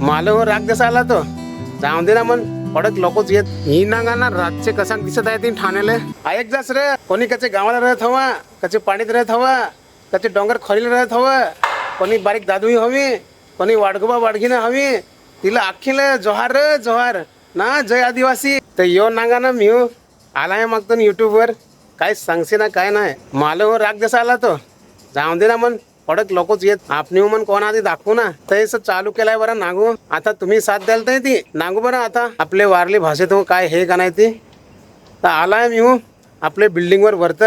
मालावर राग जसा आला तो. जाऊन दे ना मन. कडक लोकच येत. ही नांगा ना रातचे कसा दिसत आहे ती ठाण्याले. ऐक जास रे. कोणी कचे गावाला राहत हवा कचे पाणीत राहत हवा कचे डोंगर खोलीला राहत हवा. कोणी बारीक दादवी हवी कोणी वाडगोबा वाडगीनं हवी. तिला अख्खीला जोहार रे जोहार. ना जय आदिवासी. तर यो नांगा ना मी हो. आलाय मागतो ना युट्यूबवर काय सांगसे ना काय नाही. मालावर राग जसा आला तो. जाऊन दे ना मन. कडक लोकच येत आपण मन कोण आधी दाखवू ना? तस चालू केलाय बरं नागू. आता तुम्ही साथ द्याल तर ती. नागू बरं आता. आपले वारली भाषेत हो काय हे का नाही ती. तर आलाय मी हो. आपले बिल्डिंगवर वरत.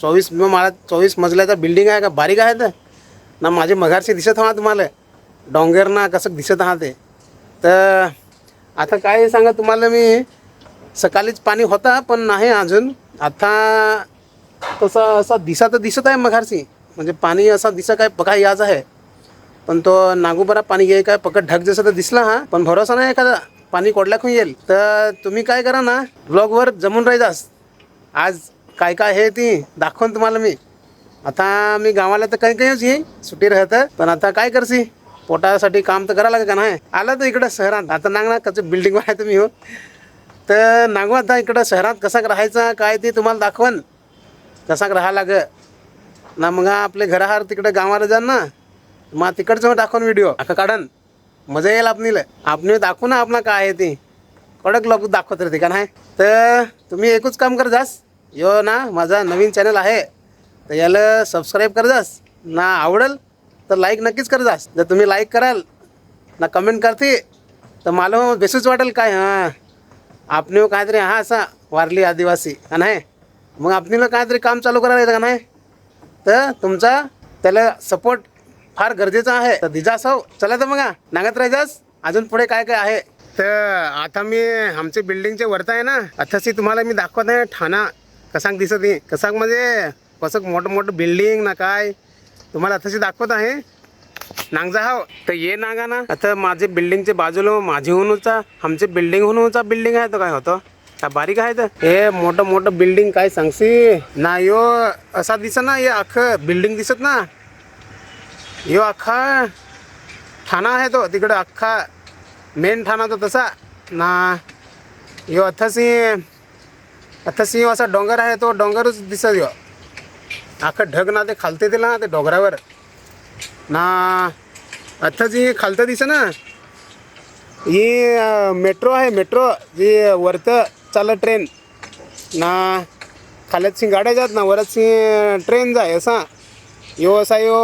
चोवीस मला चोवीस मजल्याचा बिल्डिंग आहे का? बारीक आहे तर. ना माझे मघारशी दिसत हा तुम्हाला. डोंगर ना कसं दिसत आहात ते. तर आता काय सांगा तुम्हाला मी. सकाळीच पाणी होता पण नाही अजून. आता तसं असं दिसा तर दिसत आहे मघारशी म्हणजे पाणी असा दिसा काय बघा याच आहे. पण तो नागोबरा पाणी येईल काय पकड ढग जसं तर दिसला हा. पण भरोसा नाही एखादा. पाणी कोडल्याखून येईल. तर तुम्ही काय करा ना ब्लॉगवर जमून राहायचास आज काय काय आहे ती दाखवून तुम्हाला मी. आता मी गावाला तर काही काहीच येईल सुट्टी राहतं. पण आता काय करशी? पोटासाठी काम तर करावं लागेल का नाही? आलं तर इकडं शहरात. आता नाग ना कसं बिल्डिंगवर आहे तुम्ही हो. तर नागू आता इकडं शहरात कसा राहायचा काय ते तुम्हाला दाखवन. कसा राहा लागं ना मग आपले घराहार तिकडे गावाला जा ना मग तिकडचं दाखवून व्हिडिओ अका काढन. मजा येईल आपणीला. आपण दाखवू ना आपला काय आहे ते. कडक लोक दाखवत राहते का नाही? तर तुम्ही एकच काम कर जास. यो ना माझा नवीन चॅनल आहे. तर याला सबस्क्राईब कर जास. ना आवडेल तर लाईक नक्कीच कर जास. जर तुम्ही लाईक कराल ना कमेंट करते तर मला बेसूच वाटेल काय हां. आपण काहीतरी हा असा वारली आदिवासी का नाही? मग आपणीला काहीतरी काम चालू करायला येतं का नाही? तर तुमचा त्याला सपोर्ट फार गरजेचा आहे. तर दिजास हो चला तर मग नागत राहिजास अजून पुढे काय काय आहे? तर आता मी आमचे बिल्डिंगचे वरत आहे ना अथाशी तुम्हाला मी दाखवत आहे ठाणा. कसाक दिसत आहे कसाक म्हणजे कसं मोठं मोठं बिल्डिंग ना काय तुम्हाला अथाशी दाखवत आहे. नांगजा हो तर ये नागा ना. आता माझे बिल्डिंगचे बाजूला माझी होऊनचा आमचे बिल्डिंग होऊनचा बिल्डिंग आहे तर काय होतं? बारीक आहे तर. हे मोठं मोठं बिल्डिंग काय सांगशी? ना यो असा दिसत ना हे अख्खं बिल्डिंग दिसत ना. यो अख्खा ठाणा आहे तो तिकडं अख्खा मेन ठाणा तो तसा. ना यो अथसी अथसी असा डोंगर आहे तो डोंगरच दिसत यो. अख्खं ढग ना ते खालते दिला ना ते डोंगरावर. ना जी खालतं दिसं ना ही मेट्रो आहे मेट्रो जी वरतं चालला ट्रेन ना खाल्यातशी गाड्या जात ना वरची ट्रेन जाय असा यो असा यो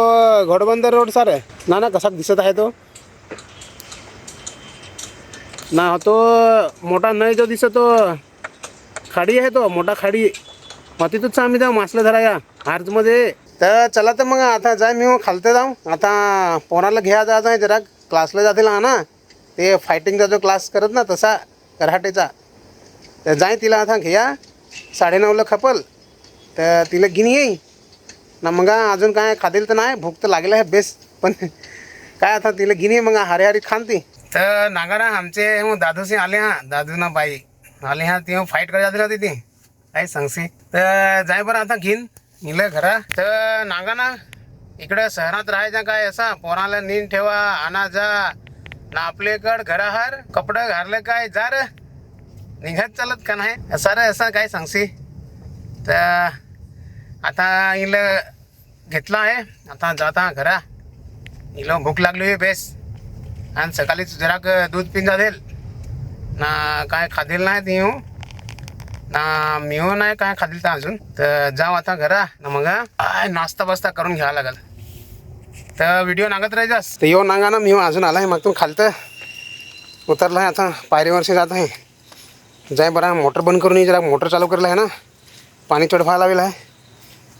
घोडबंदर रोड सार. आहे ना ना कसा दिसत आहे तो? ना तो मोठा नळ जो दिसतो खाडी आहे तो मोठा खाडी. मग तिथंच आम्ही जाऊ मासलं धराया आर्जमध्ये. तर चला तर मग आता जाय मी खालते जाऊ. आता पोराला घ्या जायचं आहे जरा. क्लासला जातील हा ना. ते फायटिंगचा जो क्लास करत ना तसा कराटेचा. तर जाय तिला आता घ्या. साडेनऊला खपल. तर तिला गिनी येई ना मग अजून काय खादेल तर नाही भूक तर लागेल आहे बेस्ट पण काय आता तिला गिनी ये मग हारे हरी खान ती तर नागारा आमचे हो, मग दादूशी आले हा दादू ना बाई. आले हा ते फाईट करायला दिला होती ती काय सांगशी तर जाय बरं आता घेईन निलं घरा. तर नागा ना इकडं शहरात राहायचा काय असा? पोराला नीन ठेवा आणा जा ना आपल्याकडं घराहार कपडं घाललं काय? जा रे. निघत चालत का नाही? सर असं असा काय सांगशी? तर आता इला घेतला आहे. आता जाता घरा. इलो भूक लागली आहे बेस. आणि सकाळीच जराक दूध पिन जातील. ना काय खातील नाही ती येऊ ना मिळू नाही काय खातील तर अजून. तर जाऊ आता घरा. ना मग काय नाश्ता बास्ता करून घ्यावा लागल. तर व्हिडिओ नागत राहायचास तर येऊ नागा ना मी अजून आला आहे मग तू खालतं. उतरला आहे आता. पायरीवरशी जात आहे. जाय बरा मोटर बंद करून ये जरा. मोटर चालू करला आहे ना? पाणी चढवा लावेल आहे.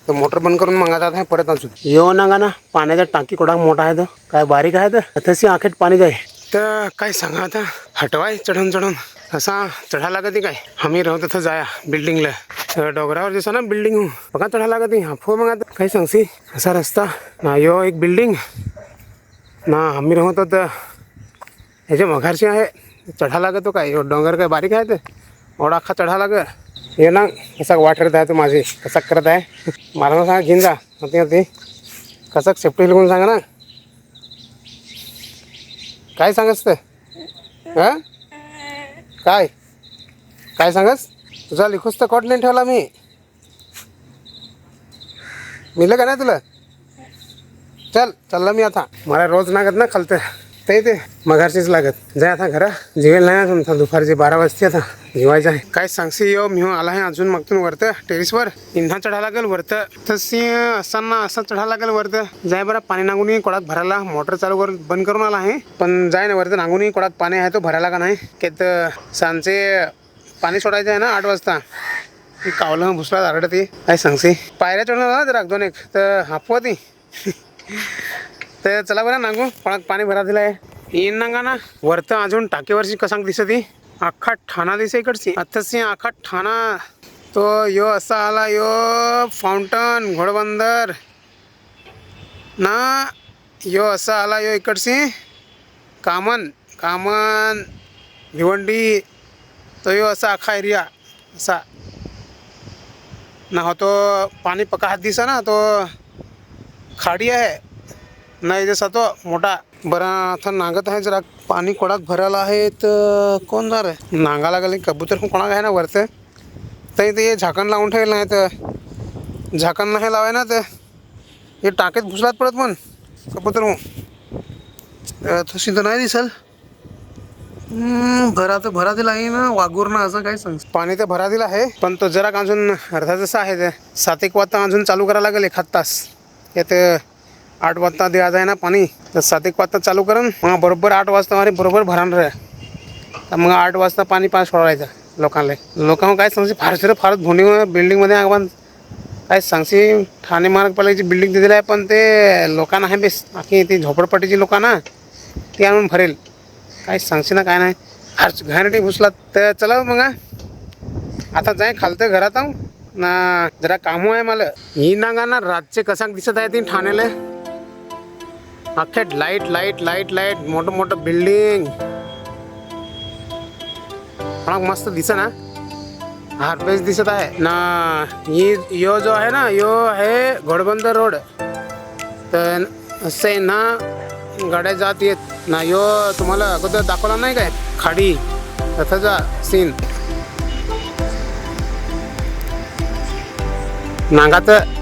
तर मोटर बंद करून मग आहे परत अजून येऊ नागा ना पाण्याचा टाकी कोडा मोठा आहे तर काय बारीक आहे तर तशी आखेट पाणी जाय. तर काय सांगा आता? हटवाय चढून चढून. असा चढा लागते काय? आम्ही राहू तिथं जाया बिल्डिंगला डोंगरावर दिसा ना बिल्डिंग बघा चढा लागते हाफो मग आता. काय सांगशी असा रस्ता. ना यो एक बिल्डिंग ना आम्ही राहतो तर ह्याच्या मघारशी आहे. चढा लागतो काय? डोंगर काय बारीक आहे ते? एवढा अख्खा चढा लाग. हे ना कसा वाटत आहे तो माझी? कसा करत आहे? मला ना सांगा घेऊन जा. होती होती. कसा सेफ्टी लिहून सांगा ना. काय सांगस ते हां? काय? काय सांगस तुझा लिखूस तर कॉट नाही ठेवला मी. मिळलं का नाही तुला? चल चालला मी आता. मला रोज नागत ना खालतं. ते ते मगारचीच लागत. जाय आता घरा. जेवेल नाही ना तुमचा दुपारचे बारा वाजते आता. जेवायचं आहे. काय सांगशी यो? मी आला आहे अजून मागतून वरतं. टेरिसवर. इंधा चढा लागेल वरतं. तशी असताना असं चढा लागेल वरतं. जाय बरं पाणी नांगून कोडात भरायला. मोटर चालू करून बंद करून आला आहे. पण जाय ना वरतं. नांगून कोडात पाणी आहे तो भरायला का नाही? की तर सांचे पाणी सोडायचं आहे ना आठ वाजता. कावलं भुसला दारडते काय सांगशी पायऱ्या चढणार जरा दोन एक. तर हापवा ती. तर चला बरं नांगू कोणाक पाणी भरा दिलं आहे येईन नांगा ना. वरतं अजून टाकेवरची कसांग दिसत. ती अख्खा ठाणा दिसे इकडची. आत्ताची अख्खा ठाणा. तो यो असा आला यो फाउंटन घोडबंदर. ना यो असा आला यो इकडची. कामन कामन. भिवंडी. तो यो असा अख्खा एरिया असा. ना हो तो पाणी पका हात दिसा ना तो खाडी आहे. नाही जसा तो मोठा बरं आता नांगत आहे जरा पाणी कोणाक भरायला आहे तर कोण जर नांगा गेले कबूतर कोणाक आहे ना वरते तर ते झाकण लावून ठेवलं नाही तर झाकण नाही लावाय ना तर हे टाकेत घुसलात पडत पण कबूतर मग हो. तशी तर नाही दिसल. भरा तर भरा दिला आहे ना वागूर ना असं काय सांग पाणी तर भरा दिला आहे पण तो जरा अजून अर्धा जसा आहे ते. सात एक वाजता अजून चालू करायला लागेल एखाद तास. यात आठ वाजता द्यायचं आहे ना पाणी. तर सात एक वाजता चालू करून मग बरोबर आठ वाजता मारे बरोबर भराणार आहे तर मग आठ वाजता पाणी पाणी सोडायचं लोकांना लोकांना काय सांगते फारसे फारच भोंडी बिल्डिंगमध्ये आव्हान काय सांगशी ठाणे महानगरपालिकेची बिल्डिंग दिलेली आहे पण ते लोकांना आहे बेस. बाकी ती झोपडपट्टीची लोकांना ती आणून भरेल. काय सांगशी ना काय नाही. फारच घाणटी घुसला तर चला हो मग आता जाय खालतं घरात आहो ना जरा कामं आहे मला. ही नांगा ना रातचे कसाक दिसत आहे ती ठाण्याला. अख्ख्यात लाइट लाइट लाइट लाइट मोठं मोठं बिल्डिंग पण मस्त दिसत ना हार्पेस दिसत आहे. ना ही यो जो आहे ना यो आहे घोडबंदर रोड. तर असं आहे ना गाड्या जात येत. ना यो तुम्हाला अगोदर दाखवला नाही काय? खाडी. तसाचा सीन नागाचं